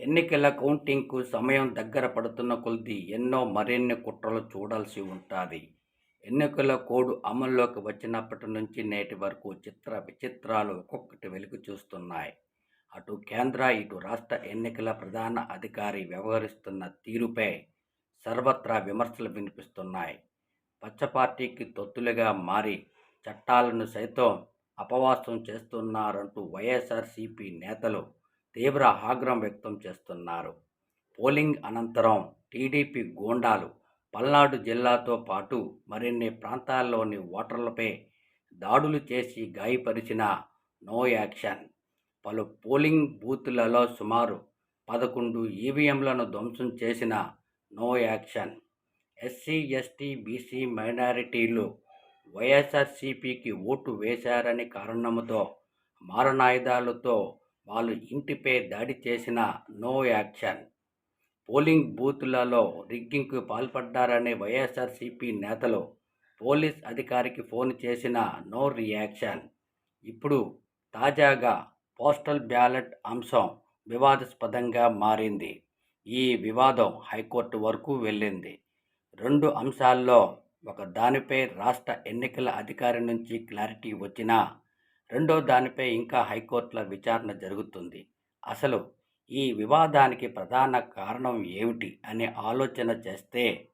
ఎన్నికల కౌంటింగ్కు సమయం దగ్గర పడుతున్న కొద్దీ ఎన్నో మరిన్ని కుట్రలు చూడాల్సి ఉంటుంది. ఎన్నికల కోడ్ అమల్లోకి వచ్చినప్పటి నుంచి నేటి వరకు చిత్ర విచిత్రాలు ఒక్కొక్కటి వెలుగు చూస్తున్నాయి. అటు కేంద్ర ఇటు రాష్ట్ర ఎన్నికల ప్రధాన అధికారి వ్యవహరిస్తున్న తీరుపై సర్వత్రా విమర్శలు వినిపిస్తున్నాయి. పచ్చ పార్టీకి తొత్తులుగా మారి చట్టాలను సైతం అపవాసం చేస్తున్నారంటూ వైఎస్ఆర్సీపీ నేతలు తీవ్ర ఆగ్రహం వ్యక్తం చేస్తున్నారు. పోలింగ్ అనంతరం టీడీపీ గోండాలు పల్నాడు జిల్లాతో పాటు మరిన్ని ప్రాంతాల్లోని ఓటర్లపై దాడులు చేసి గాయపరిచిన నో యాక్షన్. పలు పోలింగ్ బూతులలో సుమారు పదకొండు ఈవీఎంలను ధ్వంసం చేసిన no action. SC ST BC మైనారిటీలు వైఎస్ఆర్సీపీకి ఓటు వేశారని కారణంతో మారణాయుధాలతో వాళ్ళు ఇంటిపై దాడి చేసిన నో యాక్షన్. పోలింగ్ బూత్లలో రిగ్గింగ్కు పాల్పడ్డారనే వైఎస్ఆర్సీపీ నేతలు పోలీస్ అధికారికి ఫోన్ చేసిన నో రియాక్షన్. ఇప్పుడు తాజాగా పోస్టల్ బ్యాలెట్ అంశం వివాదాస్పదంగా మారింది. ఈ వివాదం హైకోర్టు వరకు వెళ్ళింది. రెండు అంశాల్లో ఒక దానిపై రాష్ట్ర ఎన్నికల అధికారి నుంచి క్లారిటీ వచ్చినా రెండో దానిపై ఇంకా హైకోర్టుల విచారణ జరుగుతుంది. అసలు ఈ వివాదానికి ప్రధాన కారణం ఏమిటి అనే ఆలోచన చేస్తే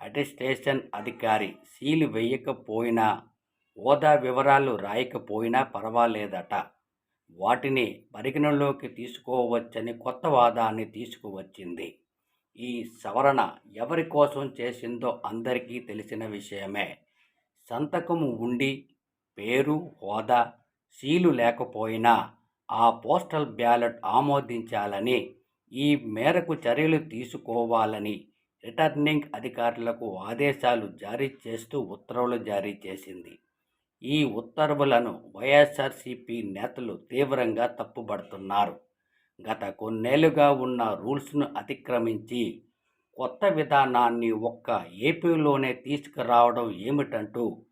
అటెస్టేషన్ అధికారి సీలు వేయకపోయినా హోదా వివరాలు రాయకపోయినా పర్వాలేదట. వాటిని పరిగణలోకి తీసుకోవచ్చని కొత్త వాదాన్ని తీసుకువచ్చింది. ఈ సవరణ ఎవరి కోసం చేసిందో అందరికీ తెలిసిన విషయమే. సంతకము ఉండి పేరు హోదా సీలు లేకపోయినా ఆ పోస్టల్ బ్యాలెట్ ఆమోదించాలని ఈ మేరకు చర్యలు తీసుకోవాలని రిటర్నింగ్ అధికారులకు ఆదేశాలు జారీ చేస్తూ ఉత్తర్వులు జారీ చేసింది. ఈ ఉత్తర్వులను వైఎస్ఆర్సీపీ నేతలు తీవ్రంగా తప్పుబడుతున్నారు. గత కొన్నేళ్ళుగా ఉన్న రూల్స్ను అతిక్రమించి కొత్త విధానాన్ని ఒక్క ఏపీలోనే తీసుకురావడం ఏమిటంటూ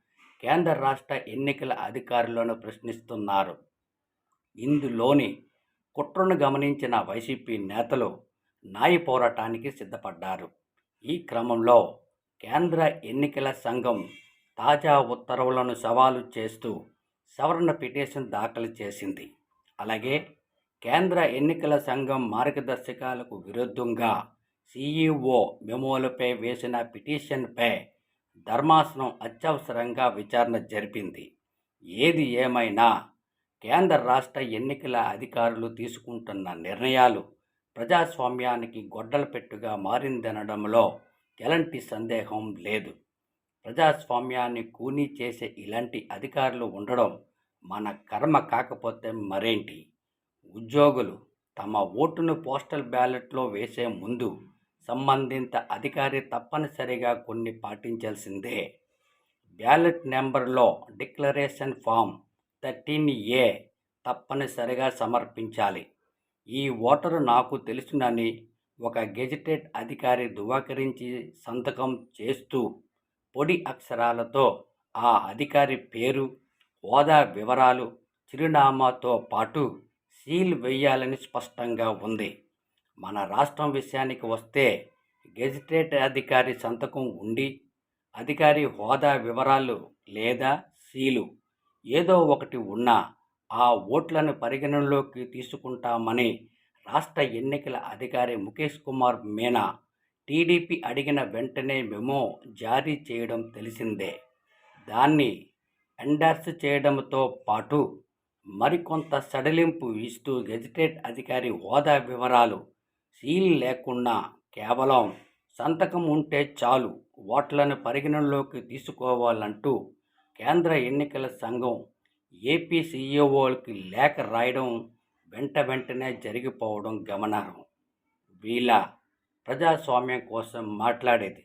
కేంద్ర రాష్ట్ర ఎన్నికల అధికారులను ప్రశ్నిస్తున్నారు. ఇందులోని కుట్రను గమనించిన వైసీపీ నేతలు న్యాయ పోరాటానికి సిద్ధపడ్డారు. ఈ క్రమంలో కేంద్ర ఎన్నికల సంఘం తాజా ఉత్తర్వులను సవాలు చేస్తూ సవరణ పిటిషన్ దాఖలు చేసింది. అలాగే కేంద్ర ఎన్నికల సంఘం మార్గదర్శకాలకు విరుద్ధంగా సీఈఓ మెమోలపై వేసిన పిటిషన్పై ధర్మాసనం అత్యవసరంగా విచారణ జరిపింది. ఏది ఏమైనా కేంద్ర రాష్ట్ర ఎన్నికల అధికారులు తీసుకుంటున్న నిర్ణయాలు ప్రజాస్వామ్యానికి గొడ్డల పెట్టుగా మారిందనడంలో ఎలాంటి సందేహం లేదు. ప్రజాస్వామ్యాన్ని కూనీ చేసే ఇలాంటి అధికారులు ఉండడం మన కర్మ కాకపోతే మరేంటి? ఉద్యోగులు తమ ఓటును పోస్టల్ బ్యాలెట్లో వేసే ముందు సంబంధిత అధికారి తప్పనిసరిగా కొన్ని పాటించాల్సిందే. బ్యాలెట్ నెంబర్లో డిక్లరేషన్ ఫామ్ థర్టీన్ ఏ తప్పనిసరిగా సమర్పించాలి. ఈ ఓటరు నాకు తెలుసునని ఒక గెజిటెడ్ అధికారి ధృవీకరించి సంతకం చేస్తూ పొడి అక్షరాలతో ఆ అధికారి పేరు హోదా వివరాలు చిరునామాతో పాటు సీల్ వేయాలని స్పష్టంగా ఉంది. మన రాష్ట్రం విషయానికి వస్తే గెజిటేట్ అధికారి సంతకం ఉండి అధికారి హోదా వివరాలు లేదా సీలు ఏదో ఒకటి ఉన్నా ఆ ఓట్లను పరిగణనలోకి తీసుకుంటామని రాష్ట్ర ఎన్నికల అధికారి ముఖేష్ కుమార్ మీనా టీడీపీ అడిగిన వెంటనే మెమో జారీ చేయడం తెలిసిందే. దాన్ని ఎండార్స్ చేయడంతో పాటు మరికొంత సడలింపు ఇస్తూ గెజిటేట్ అధికారి హోదా వివరాలు సీల్ లేకుండా కేవలం సంతకం ఉంటే చాలు ఓట్లను పరిగణనలోకి తీసుకోవాలంటూ కేంద్ర ఎన్నికల సంఘం ఏపీ సీఈఓలకి లేఖ రాయడం వెంట వెంటనే జరిగిపోవడం గమనార్హం. వీళ్ళ ప్రజాస్వామ్యం కోసం మాట్లాడేది